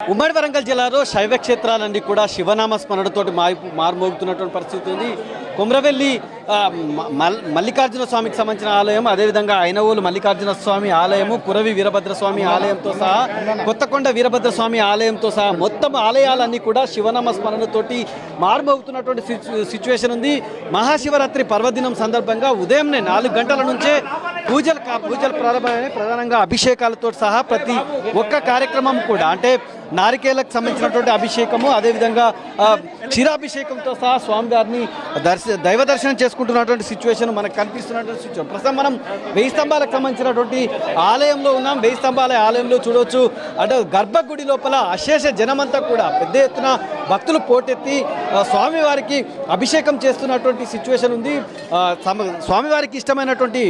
ఉమ్మడి వరంగల్ జిల్లాలో శైవ క్షేత్రాలన్నీ కూడా శివనామ స్మరణతోటి మారి మారుమోగుతున్నటువంటి పరిస్థితి ఉంది. కుమ్రవెల్లి మల్లికార్జున స్వామికి సంబంధించిన ఆలయం అదేవిధంగా ఐనవోలు మల్లికార్జున స్వామి ఆలయము కురవి వీరభద్ర స్వామి ఆలయంతో సహా కొత్తకొండ వీరభద్ర స్వామి ఆలయంతో సహా మొత్తం ఆలయాలన్నీ కూడా శివనామ స్మరణతోటి మారుమోగుతున్నటువంటి సిచ్యువేషన్ ఉంది. మహాశివరాత్రి పర్వదినం సందర్భంగా ఉదయంనే నాలుగు గంటల నుంచే పూజలు పూజలు ప్రారంభమైన ప్రధానంగా అభిషేకాలతో సహా ప్రతి ఒక్క కార్యక్రమం కూడా అంటే నారికేలకు సంబంధించినటువంటి అభిషేకము అదేవిధంగా క్షీరాభిషేకంతో సహా స్వామివారిని దర్శ దైవ దర్శనం చేసుకుంటున్నటువంటి సిచ్యువేషన్ మనకు కనిపిస్తున్నటువంటి సిచ్యువేషన్ ప్రస్తుతం మనం వెయ్యి స్తంభాలకు సంబంధించినటువంటి ఆలయంలో ఉన్నాం. వెయ్యి స్తంభాల ఆలయంలో చూడవచ్చు అంటే గర్భగుడి లోపల అశేష జనమంతా కూడా పెద్ద ఎత్తున భక్తులు పోటెత్తి స్వామివారికి అభిషేకం చేస్తున్నటువంటి సిచ్యువేషన్ ఉంది. స్వామివారికి ఇష్టమైనటువంటి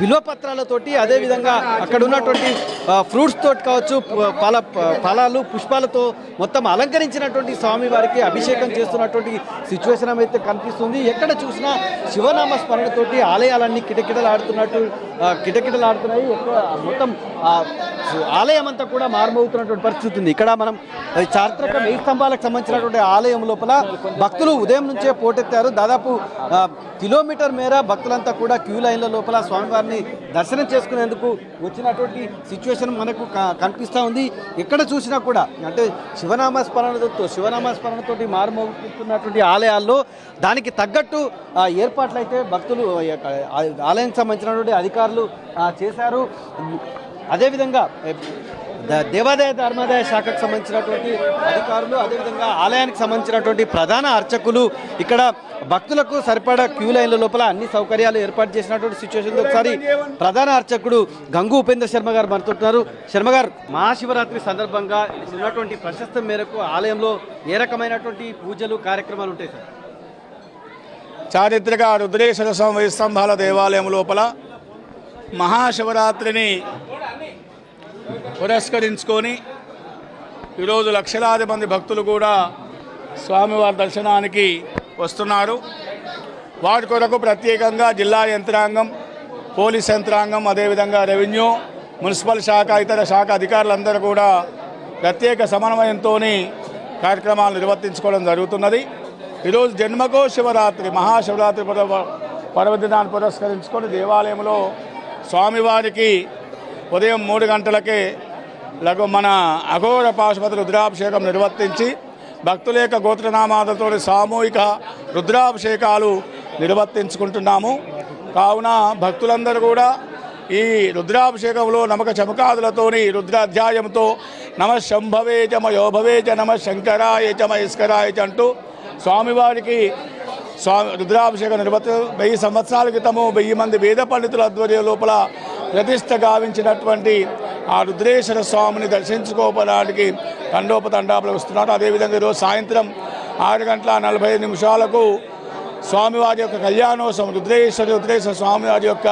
విలువ పత్రాలతోటి అదేవిధంగా అక్కడ ఉన్నటువంటి ఫ్రూట్స్ తోటి కావచ్చు ప- ఫల ఫలాలు పుష్పాలతో మొత్తం అలంకరించినటువంటి స్వామివారికి అభిషేకం చేస్తున్నటువంటి సిచ్యువేషన్ అయితే కనిపిస్తుంది. ఎక్కడ చూసినా శివనామ స్మరణతోటి ఆలయాలన్నీ కిటకిటలాడుతున్నట్టు కిటకిటలాడుతున్నాయి. మొత్తం ఆలయం అంతా కూడా మారుమవుతున్నటువంటి పరిస్థితి ఉంది. ఇక్కడ మనం చారిత్రక వెయ్యి స్తంభాలకు సంబంధించినటువంటి ఆలయం లోపల భక్తులు ఉదయం నుంచే పోటెత్తారు. దాదాపు కిలోమీటర్ మేర భక్తులంతా కూడా క్యూ లైన్ల లోపల స్వామివారిని దర్శనం చేసుకునేందుకు వచ్చినటువంటి సిచ్యువేషన్ మనకు కనిపిస్తూ ఉంది. ఎక్కడ చూసినా కూడా అంటే శివనామ స్మరణతో శివనామ స్మరణతోటి మారుమోగుతున్నటువంటి ఆలయాల్లో దానికి తగ్గట్టు ఏర్పాట్లు అయితే భక్తులు ఆలయానికి సంబంధించినటువంటి అధికారులు చేశారు. అదేవిధంగా దేవాదాయ ధర్మాదాయ శాఖకు సంబంధించినటువంటి అధికారులు అదేవిధంగా ఆలయానికి సంబంధించినటువంటి ప్రధాన అర్చకులు ఇక్కడ భక్తులకు సరిపడా క్యూ లైన్ల లోపల అన్ని సౌకర్యాలు ఏర్పాటు చేసినటువంటి సిచ్యువేషన్ ఒకసారి ప్రధాన అర్చకుడు గంగు ఉపేంద్ర శర్మ గారు మరుతున్నారు శర్మ గారు మహాశివరాత్రి సందర్భంగా ఉన్నటువంటి ప్రశస్తం మేరకు ఆలయంలో ఏ రకమైనటువంటి పూజలు కార్యక్రమాలు ఉంటాయి సార్? చారిత్రక రుద్రేశ్వర స్వామి స్తంభాల దేవాలయం లోపల మహాశివరాత్రిని పురస్కరించుకొని ఈరోజు లక్షలాది మంది భక్తులు కూడా స్వామివారి దర్శనానికి వస్తున్నారు. వాటి కొరకు ప్రత్యేకంగా జిల్లా యంత్రాంగం పోలీస్ యంత్రాంగం అదేవిధంగా రెవెన్యూ మున్సిపల్ శాఖ ఇతర శాఖ అధికారులందరూ కూడా ప్రత్యేక సమన్వయంతో కార్యక్రమాలు నిర్వర్తించుకోవడం జరుగుతున్నది. ఈరోజు జన్మకో శివరాత్రి మహాశివరాత్రి పర్వ పర్వదినాన్ని పురస్కరించుకొని దేవాలయంలో స్వామివారికి ఉదయం మూడు గంటలకే లఘు మన అఘోర పాశుపతి రుద్రాభిషేకం నిర్వర్తించి భక్తుల యొక్క గోత్రనామాలతో సామూహిక రుద్రాభిషేకాలు నిర్వర్తించుకుంటున్నాము. కావున భక్తులందరూ కూడా ఈ రుద్రాభిషేకంలో నమక చమకాదులతోని రుద్రాధ్యాయంతో నమ శంభవే చమ యోభవే చ నమ శంకరాయ చ మహేశ్వరాయ చ అంటూ స్వామివారికి స్వామి రుద్రాభిషేకం నిర్వర్తి వెయ్యి సంవత్సరాల క్రితము వెయ్యి మంది వేద పండితుల ఆధ్వర్యం లోపల ప్రతిష్ట గావించినటువంటి ఆ రుద్రేశ్వర స్వామిని దర్శించుకోవడానికి తండోపతండాపులు వస్తున్నారు అదేవిధంగా ఈరోజు సాయంత్రం ఆరు గంటల నలభై నిమిషాలకు స్వామివారి యొక్క కళ్యాణోత్సవం రుద్రేశ్వరి రుద్రేశ్వర స్వామివారి యొక్క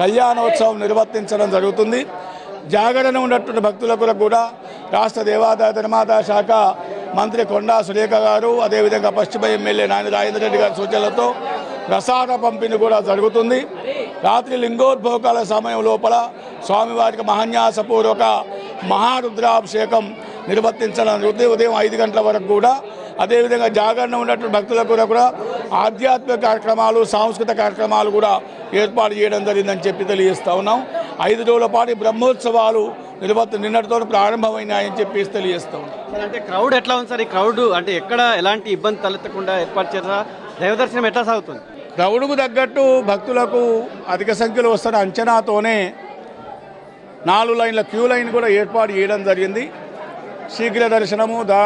కళ్యాణోత్సవం నిర్వర్తించడం జరుగుతుంది. జాగరణ ఉన్నటువంటి భక్తులకు కూడా రాష్ట్ర దేవాదాయ ధర్మాదాయ శాఖ మంత్రి కొండా సురేఖ గారు అదేవిధంగా పశ్చిమ ఎమ్మెల్యే నాయన రాజేంద్ర రెడ్డి గారి సూచనలతో ప్రసాద పంపిణీ కూడా జరుగుతుంది. రాత్రి లింగోద్భోగాల సమయం లోపల స్వామివారికి మహాన్యాసపూర్వక మహారుద్రాభిషేకం నిర్వర్తించడం ఉదయం ఉదయం ఐదు గంటల వరకు కూడా. అదేవిధంగా జాగరణ ఉన్నటువంటి భక్తులకు కూడా కూడా ఆధ్యాత్మిక కార్యక్రమాలు సాంస్కృతిక కార్యక్రమాలు కూడా ఏర్పాటు చేయడం జరిగిందని చెప్పి తెలియజేస్తా ఉన్నాం. ఐదు రోజుల పాటు బ్రహ్మోత్సవాలు నిర్వర్తి నిన్నటితో ప్రారంభమైనాయని చెప్పేసి తెలియజేస్తా ఉన్నాం. అంటే క్రౌడ్ ఎట్లా ఉంది సార్? ఈ క్రౌడ్ అంటే ఎక్కడ ఎలాంటి ఇబ్బంది తలెత్తకుండా ఏర్పాటు చేశారా? దైవదర్శనం ఎట్లా సాగుతుంది? క్రౌడ్కు తగ్గట్టు భక్తులకు అధిక సంఖ్యలో వస్తున్న అంచనాతోనే నాలుగు లైన్ల క్యూ లైన్ కూడా ఏర్పాటు చేయడం జరిగింది. శీఘ్ర దర్శనము దా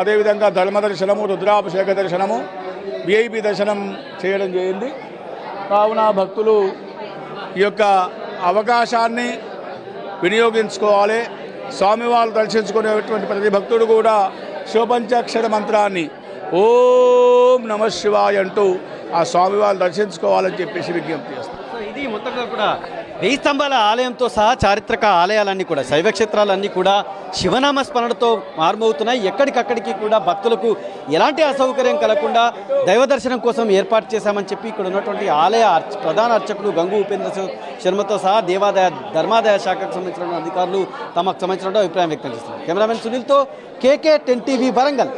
అదేవిధంగా ధర్మ దర్శనము రుద్రాభిషేక దర్శనము విఐపి దర్శనం చేయడం జరిగింది. కావున భక్తులు ఈ యొక్క అవకాశాన్ని వినియోగించుకోవాలి. స్వామివారు దర్శించుకునేటువంటి ప్రతి భక్తుడు కూడా శివపంచాక్షర మంత్రాన్ని ఓం నమ శివాయ అంటూ ఆ స్వామివారు దర్శించుకోవాలని చెప్పేసి విజ్ఞప్తి చేస్తాం. సో ఇది మొత్తంగా కూడా వెయ్యి స్తంభాల ఆలయంతో సహా చారిత్రక ఆలయాలన్నీ కూడా శైవ క్షేత్రాలన్నీ కూడా శివనామ స్మరణతో మారుమవుతున్నాయి. ఎక్కడికక్కడికి కూడా భక్తులకు ఎలాంటి అసౌకర్యం కలగకుండా దైవ దర్శనం కోసం ఏర్పాటు చేశామని చెప్పి ఇక్కడ ఉన్నటువంటి ఆలయ అర్చ- ప్రధాన అర్చకుడు గంగు ఉపేంద్ర శర్మతో సహా దేవాదాయ ధర్మాదాయ శాఖకు సంబంధించిన అధికారులు తమకు సంబంధించిన అభిప్రాయం వ్యక్తం చేస్తున్నారు. కెమెరామెన్ సునీల్తో కేకే టెన్ టీవీ వరంగల్.